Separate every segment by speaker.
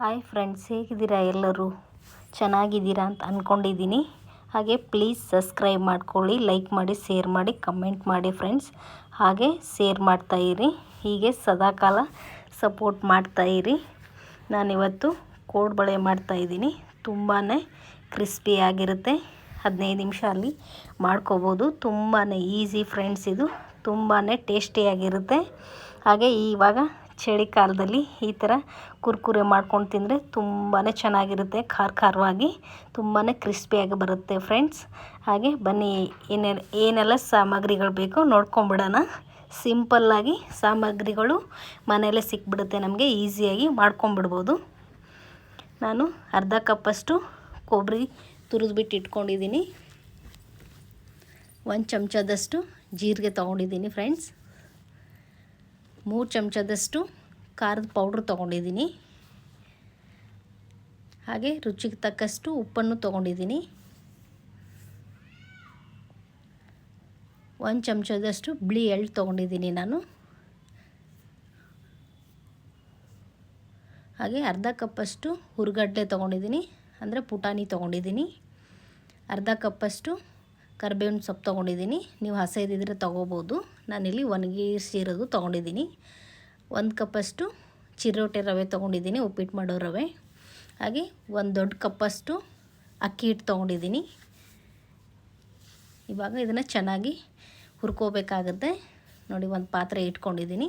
Speaker 1: Hi friends ಹೇಗಿದ್ದೀರಾ ಎಲ್ಲರೂ? ಚೆನ್ನಾಗಿದ್ದೀರಾ ಅಂತ ಅಂದ್ಕೊಂಡಿದ್ದೀನಿ ಹಾಗೆ ಪ್ಲೀಸ್ ಸಬ್ಸ್ಕ್ರೈಬ್ ಮಾಡ್ಕೊಳ್ಳಿ ಲೈಕ್ ಮಾಡಿ ಶೇರ್ ಮಾಡಿ ಕಮೆಂಟ್ ಮಾಡಿ ಫ್ರೆಂಡ್ಸ್ ಹಾಗೆ ಶೇರ್ ಮಾಡ್ತಾಯಿರಿ ಹೀಗೆ ಸದಾಕಾಲ ಸಪೋರ್ಟ್ ಮಾಡ್ತಾಯಿರಿ ನಾನಿವತ್ತು ಕೋಡ್ಬಳೆ ಮಾಡ್ತಾಯಿದ್ದೀನಿ ತುಂಬಾ ಕ್ರಿಸ್ಪಿಯಾಗಿರುತ್ತೆ ಹದಿನೈದು ನಿಮಿಷ ಅಲ್ಲಿ ಮಾಡ್ಕೋಬೋದು. ತುಂಬಾ ಈಸಿ ಫ್ರೆಂಡ್ಸ್ ಇದು. ತುಂಬಾ ಟೇಸ್ಟಿಯಾಗಿರುತ್ತೆ ಹಾಗೆ ಇವಾಗ ಚಳಿಗಾಲದಲ್ಲಿ ಈ ಥರ ಕುರ್ಕುರೆ ಮಾಡ್ಕೊಂಡು ತಿಂದರೆ ತುಂಬಾ ಚೆನ್ನಾಗಿರುತ್ತೆ, ಖಾರ ಖಾರವಾಗಿ ತುಂಬಾ ಕ್ರಿಸ್ಪಿಯಾಗಿ ಬರುತ್ತೆ ಫ್ರೆಂಡ್ಸ್. ಹಾಗೆ ಬನ್ನಿ ಏನೆಲ್ಲ ಏನೆಲ್ಲ ಸಾಮಗ್ರಿಗಳು ಬೇಕೋ ನೋಡ್ಕೊಂಬಿಡೋಣ. ಸಿಂಪಲ್ಲಾಗಿ ಸಾಮಗ್ರಿಗಳು ಮನೆಯಲ್ಲೇ ಸಿಕ್ಬಿಡುತ್ತೆ ನಮಗೆ, ಈಸಿಯಾಗಿ ಮಾಡ್ಕೊಂಬಿಡ್ಬೋದು. ನಾನು ಅರ್ಧ ಕಪ್ಪಷ್ಟು ಕೊಬ್ಬರಿ ತುರಿದ್ಬಿಟ್ಟು ಇಟ್ಕೊಂಡಿದ್ದೀನಿ. ಒಂದು ಚಮಚದಷ್ಟು ಜೀರಿಗೆ ತೊಗೊಂಡಿದ್ದೀನಿ ಫ್ರೆಂಡ್ಸ್. ಮೂರು ಚಮಚದಷ್ಟು ಖಾರದ ಪೌಡ್ರ್ ತೊಗೊಂಡಿದ್ದೀನಿ. ಹಾಗೆ ರುಚಿಗೆ ತಕ್ಕಷ್ಟು ಉಪ್ಪನ್ನು ತೊಗೊಂಡಿದ್ದೀನಿ. ಒಂದು ಚಮಚದಷ್ಟು ಬಿಳಿ ಎಳ್ಳು ತೊಗೊಂಡಿದ್ದೀನಿ ನಾನು. ಹಾಗೆ ಅರ್ಧ ಕಪ್ಪಷ್ಟು ಹುರುಗಡ್ಲೆ ತೊಗೊಂಡಿದ್ದೀನಿ. ಅಂದರೆ ಪುಟಾಣಿ ತೊಗೊಂಡಿದ್ದೀನಿ. ಅರ್ಧ ಕಪ್ಪಷ್ಟು ಕರಿಬೇವಿನ ಸೊಪ್ಪು ತೊಗೊಂಡಿದ್ದೀನಿ. ನೀವು ಹಸೆ ಇದ್ದಿದ್ರೆ ತೊಗೋಬೋದು. ನಾನಿಲ್ಲಿ ಒಣಗಿಸಿರೋದು ತೊಗೊಂಡಿದ್ದೀನಿ. ಒಂದು ಕಪ್ಪಷ್ಟು ಚಿರೋಟೆ ರವೆ ತೊಗೊಂಡಿದ್ದೀನಿ, ಉಪ್ಪಿಟ್ಟು ಮಾಡೋ ರವೆ. ಹಾಗೆ ಒಂದು ದೊಡ್ಡ ಕಪ್ಪಷ್ಟು ಅಕ್ಕಿ ಹಿಟ್ಟು ತೊಗೊಂಡಿದ್ದೀನಿ. ಇವಾಗ ಇದನ್ನು ಚೆನ್ನಾಗಿ ಹುರ್ಕೋಬೇಕಾಗುತ್ತೆ. ನೋಡಿ, ಒಂದು ಪಾತ್ರೆ ಇಟ್ಕೊಂಡಿದ್ದೀನಿ.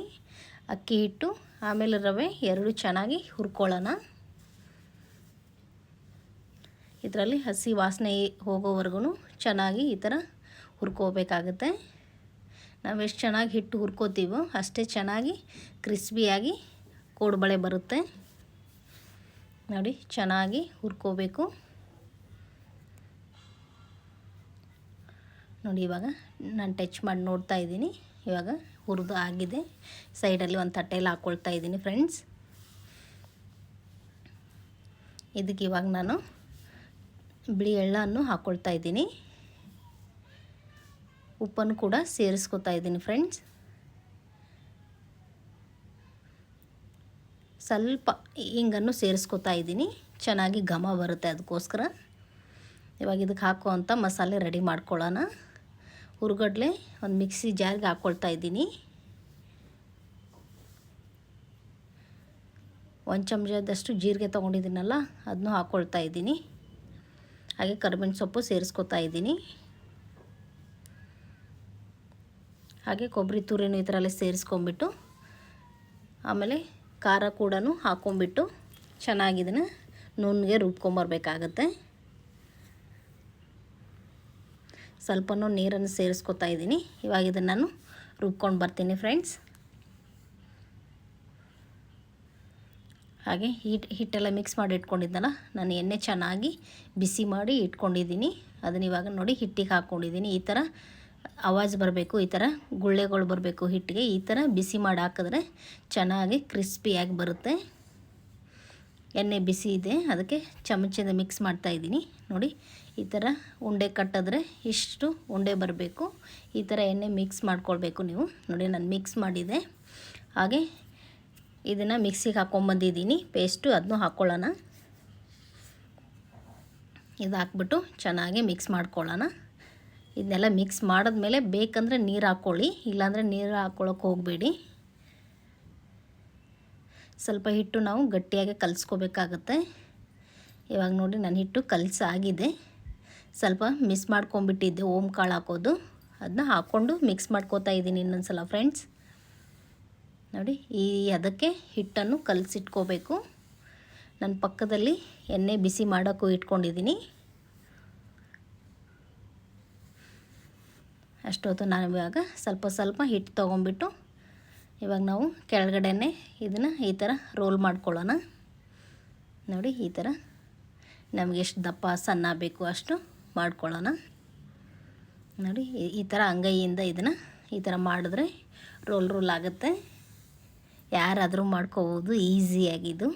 Speaker 1: ಅಕ್ಕಿ ಹಿಟ್ಟು, ಆಮೇಲೆ ರವೆ, ಎರಡು ಚೆನ್ನಾಗಿ ಹುರ್ಕೊಳ್ಳೋಣ. ಇದರಲ್ಲಿ ಹಸಿ ವಾಸನೆ ಹೋಗೋವರೆಗೂ ಚೆನ್ನಾಗಿ ಈ ಥರ ಹುರ್ಕೋಬೇಕಾಗುತ್ತೆ. ನಾವು ಎಷ್ಟು ಚೆನ್ನಾಗಿ ಹಿಟ್ಟು ಹುರ್ಕೋತೀವೋ ಅಷ್ಟೇ ಚೆನ್ನಾಗಿ ಕ್ರಿಸ್ಪಿಯಾಗಿ ಕೋಡುಬಳೆ ಬರುತ್ತೆ. ನೋಡಿ, ಚೆನ್ನಾಗಿ ಹುರ್ಕೋಬೇಕು. ನೋಡಿ, ಇವಾಗ ನಾನು ಟಚ್ ಮಾಡಿ ನೋಡ್ತಾ ಇದ್ದೀನಿ. ಇವಾಗ ಹುರಿದು ಆಗಿದೆ. ಸೈಡಲ್ಲಿ ಒಂದು ತಟ್ಟೆಯಲ್ಲಿ ಹಾಕ್ಕೊಳ್ತಾ ಇದ್ದೀನಿ ಫ್ರೆಂಡ್ಸ್. ಇದಕ್ಕೆ ಇವಾಗ ನಾನು ಬಿಳಿ ಎಳ್ಳನ್ನು ಹಾಕ್ಕೊಳ್ತಾ ಇದ್ದೀನಿ. ಉಪ್ಪನ್ನು ಕೂಡ ಸೇರಿಸ್ಕೊತಾ ಇದ್ದೀನಿ ಫ್ರೆಂಡ್ಸ್ ಸ್ವಲ್ಪ ಹಿಂಗನ್ನು ಸೇರಿಸ್ಕೊತಾ ಇದ್ದೀನಿ. ಚೆನ್ನಾಗಿ ಘಮ ಬರುತ್ತೆ ಅದಕ್ಕೋಸ್ಕರ. ಇವಾಗ ಇದಕ್ಕೆ ಹಾಕುವಂಥ ಮಸಾಲೆ ರೆಡಿ ಮಾಡ್ಕೊಳ್ಳೋಣ. ಹುರುಗಡ್ಲೆ ಒಂದು ಮಿಕ್ಸಿ ಜಾರಿಗೆ ಹಾಕ್ಕೊಳ್ತಾ ಇದ್ದೀನಿ. ಒಂದು ಚಮಚದಷ್ಟು ಜೀರಿಗೆ ತೊಗೊಂಡಿದ್ದೀನಲ್ಲ ಅದನ್ನು ಹಾಕ್ಕೊಳ್ತಾ ಇದ್ದೀನಿ. ಹಾಗೆ ಕರಿಬೇವಿನ ಸೊಪ್ಪು ಸೇರಿಸ್ಕೊತಾ ಇದ್ದೀನಿ. ಹಾಗೆ ಕೊಬ್ಬರಿ ತುರಿನೂ ಈ ಥರಲ್ಲಿ ಸೇರಿಸ್ಕೊಂಬಿಟ್ಟು, ಆಮೇಲೆ ಖಾರ ಕೂಡ ಹಾಕ್ಕೊಂಬಿಟ್ಟು ಚೆನ್ನಾಗಿದನ್ನು ನುಣ್ಣಗೆ ರುಬ್ಕೊಂಬರ್ಬೇಕಾಗತ್ತೆ. ಸ್ವಲ್ಪನೂ ನೀರನ್ನು ಸೇರಿಸ್ಕೊತಾ ಇದ್ದೀನಿ. ಇವಾಗ ಇದನ್ನು ನಾನು ರುಬ್ಕೊಂಡು ಬರ್ತೀನಿ ಫ್ರೆಂಡ್ಸ್. ಹಾಗೆ ಹಿಟ್, ಹಿಟ್ಟೆಲ್ಲ ಮಿಕ್ಸ್ ಮಾಡಿ ಇಟ್ಕೊಂಡಿದ್ದಲ್ಲ, ನಾನು ಎಣ್ಣೆ ಚೆನ್ನಾಗಿ ಬಿಸಿ ಮಾಡಿ ಇಟ್ಕೊಂಡಿದ್ದೀನಿ. ಅದನ್ನ ಇವಾಗ ನೋಡಿ ಹಿಟ್ಟಿಗೆ ಹಾಕ್ಕೊಂಡಿದ್ದೀನಿ ಈ ಥರ ಆವಾಜ್ ಬರಬೇಕು, ಈ ಥರ ಗುಳ್ಳೆಗಳು ಬರಬೇಕು ಹಿಟ್ಟಿಗೆ. ಈ ಥರ ಬಿಸಿ ಮಾಡಿ ಹಾಕಿದ್ರೆ ಚೆನ್ನಾಗಿ ಕ್ರಿಸ್ಪಿಯಾಗಿ ಬರುತ್ತೆ. ಎಣ್ಣೆ ಬಿಸಿ ಇದೆ, ಅದಕ್ಕೆ ಚಮಚದ ಮಿಕ್ಸ್ ಮಾಡ್ತಾಯಿದ್ದೀನಿ ನೋಡಿ, ಈ ಥರ ಉಂಡೆ ಕಟ್ಟಿದ್ರೆ ಇಷ್ಟು ಉಂಡೆ ಬರಬೇಕು. ಈ ಥರ ಎಣ್ಣೆ ಮಿಕ್ಸ್ ಮಾಡ್ಕೊಳ್ಬೇಕು ನೀವು. ನೋಡಿ, ನಾನು ಮಿಕ್ಸ್ ಮಾಡಿದೆ. ಹಾಗೆ ಇದನ್ನು ಮಿಕ್ಸಿಗೆ ಹಾಕ್ಕೊಂಬಂದಿದ್ದೀನಿ ಪೇಸ್ಟು ಅದನ್ನು ಹಾಕ್ಕೊಳ್ಳೋಣ ಇದು ಹಾಕ್ಬಿಟ್ಟು ಚೆನ್ನಾಗಿ ಮಿಕ್ಸ್ ಮಾಡ್ಕೊಳ್ಳೋಣ. ಇದನ್ನೆಲ್ಲ ಮಿಕ್ಸ್ ಮಾಡಿದ್ಮೇಲೆ ಬೇಕಂದರೆ ನೀರು ಹಾಕ್ಕೊಳ್ಳಿ ಇಲ್ಲಾಂದರೆ ನೀರು ಹಾಕ್ಕೊಳ್ಳೋಕೆ ಹೋಗಬೇಡಿ. ಸ್ವಲ್ಪ ಹಿಟ್ಟು ನಾವು ಗಟ್ಟಿಯಾಗಿ ಕಲಿಸ್ಕೋಬೇಕಾಗತ್ತೆ. ಇವಾಗ ನೋಡಿ ನನ್ನ ಹಿಟ್ಟು ಕಲಸಾಗಿದೆ. ಸ್ವಲ್ಪ ಮಿಸ್ ಮಾಡ್ಕೊಂಬಿಟ್ಟಿದ್ದೆ ಓಮ್ ಕಾಳು ಹಾಕೋದು. ಅದನ್ನ ಹಾಕ್ಕೊಂಡು ಮಿಕ್ಸ್ ಮಾಡ್ಕೋತಾ ಇದ್ದೀನಿ ಇನ್ನೊಂದು ಸಲ ಫ್ರೆಂಡ್ಸ್ ನೋಡಿ ಈ ಅದಕ್ಕೆ ಹಿಟ್ಟನ್ನು ಕಲಸಿಟ್ಕೋಬೇಕು. ನನ್ನ ಪಕ್ಕದಲ್ಲಿ ಎಣ್ಣೆ ಬಿಸಿ ಮಾಡೋಕ್ಕೂ ಇಟ್ಕೊಂಡಿದ್ದೀನಿ. ಅಷ್ಟೊತ್ತು ನಾನು ಇವಾಗ ಸ್ವಲ್ಪ ಸ್ವಲ್ಪ ಹಿಟ್ಟು ತೊಗೊಂಬಿಟ್ಟು ಇವಾಗ ನಾವು ಕೆಳಗಡೆನೆ ಇದನ್ನು ಈ ಥರ ರೋಲ್ ಮಾಡ್ಕೊಳ್ಳೋಣ. ನೋಡಿ ಈ ಥರ ನಮಗೆ ಎಷ್ಟು ದಪ್ಪ ಸಣ್ಣ ಬೇಕು ಅಷ್ಟು ಮಾಡ್ಕೊಳ್ಳೋಣ. ನೋಡಿ ಈ ಥರ ಅಂಗೈಯಿಂದ ಇದನ್ನು ಈ ಥರ ಮಾಡಿದ್ರೆ ರೋಲ್ ರೋಲ್ ಆಗುತ್ತೆ. ಯಾರಾದರೂ ಮಾಡ್ಕೋಬೋದು ಈಸಿಯಾಗಿದ್ದು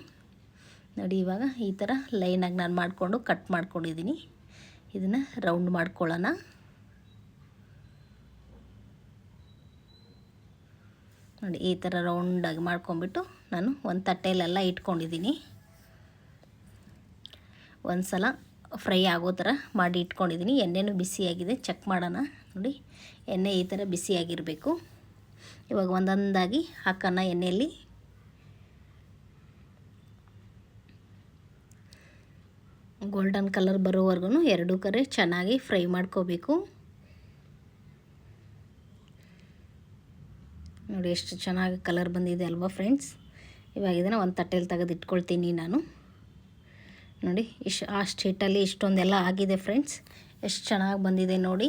Speaker 1: ನೋಡಿ ಇವಾಗ ಈ ಥರ ಲೈನಾಗಿ ನಾನು ಮಾಡಿಕೊಂಡು ಕಟ್ ಮಾಡ್ಕೊಂಡಿದ್ದೀನಿ. ಇದನ್ನು ರೌಂಡ್ ಮಾಡ್ಕೊಳ್ಳೋಣ. ನೋಡಿ, ಈ ಥರ ರೌಂಡಾಗಿ ಮಾಡ್ಕೊಂಬಿಟ್ಟು ನಾನು ಒಂದು ತಟ್ಟೆಯಲ್ಲೆಲ್ಲ ಇಟ್ಕೊಂಡಿದ್ದೀನಿ. ಒಂದು ಸಲ ಫ್ರೈ ಆಗೋ ಥರ ಮಾಡಿ ಇಟ್ಕೊಂಡಿದ್ದೀನಿ. ಎಣ್ಣೆನೂ ಬಿಸಿಯಾಗಿದೆ ಚೆಕ್ ಮಾಡೋಣ. ನೋಡಿ, ಎಣ್ಣೆ ಈ ಥರ ಬಿಸಿಯಾಗಿರಬೇಕು. ಇವಾಗ ಒಂದೊಂದಾಗಿ ಹಾಕೋಣ ಎಣ್ಣೆಯಲ್ಲಿ. ಗೋಲ್ಡನ್ ಕಲರ್ ಬರೋವರೆಗೂ ಎರಡೂ ಕರೆ ಚೆನ್ನಾಗಿ ಫ್ರೈ ಮಾಡ್ಕೋಬೇಕು. ನೋಡಿ ಎಷ್ಟು ಚೆನ್ನಾಗಿ ಕಲರ್ ಬಂದಿದೆ ಅಲ್ವಾ ಫ್ರೆಂಡ್ಸ್? ಇವಾಗ ಇದನ್ನು ಒಂದು ತಟ್ಟೆಯಲ್ಲಿ ತೆಗೆದು ಇಟ್ಕೊಳ್ತೀನಿ ನಾನು. ನೋಡಿ, ಇಶ್, ಆ ಸ್ಟೇಟಲ್ಲಿ ಇಷ್ಟೊಂದೆಲ್ಲ ಆಗಿದೆ ಫ್ರೆಂಡ್ಸ್. ಎಷ್ಟು ಚೆನ್ನಾಗಿ ಬಂದಿದೆ ನೋಡಿ.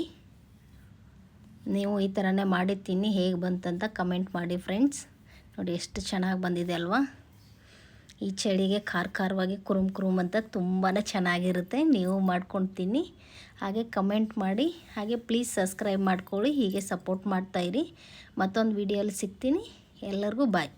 Speaker 1: ನೀವು ಈ ಥರನೇ ಮಾಡಿ ತಿನ್ನಿ, ಹೇಗೆ ಬಂತಂತ ಕಮೆಂಟ್ ಮಾಡಿ ಫ್ರೆಂಡ್ಸ್. ನೋಡಿ, ಎಷ್ಟು ಚೆನ್ನಾಗಿ ಬಂದಿದೆ ಅಲ್ವಾ? ಈ ಚಳಿಗೆ ಖಾರ ಖಾರವಾಗಿ ಕುರುಮ್ ಕುರುಮ್ ಅಂತ ತುಂಬಾ ಚೆನ್ನಾಗಿರುತ್ತೆ. ನೀವು ಮಾಡ್ಕೊಂಡು ತಿನ್ನಿ ಹಾಗೆ ಕಮೆಂಟ್ ಮಾಡಿ. ಹಾಗೆ ಪ್ಲೀಸ್ ಸಬ್ಸ್ಕ್ರೈಬ್ ಮಾಡ್ಕೊಳ್ಳಿ. ಹೀಗೆ ಸಪೋರ್ಟ್ ಮಾಡ್ತಾಯಿರಿ ಮತ್ತೊಂದು ವಿಡಿಯೋಲಿ ಸಿಗ್ತೀನಿ. ಎಲ್ಲರಿಗೂ ಬಾಯ್.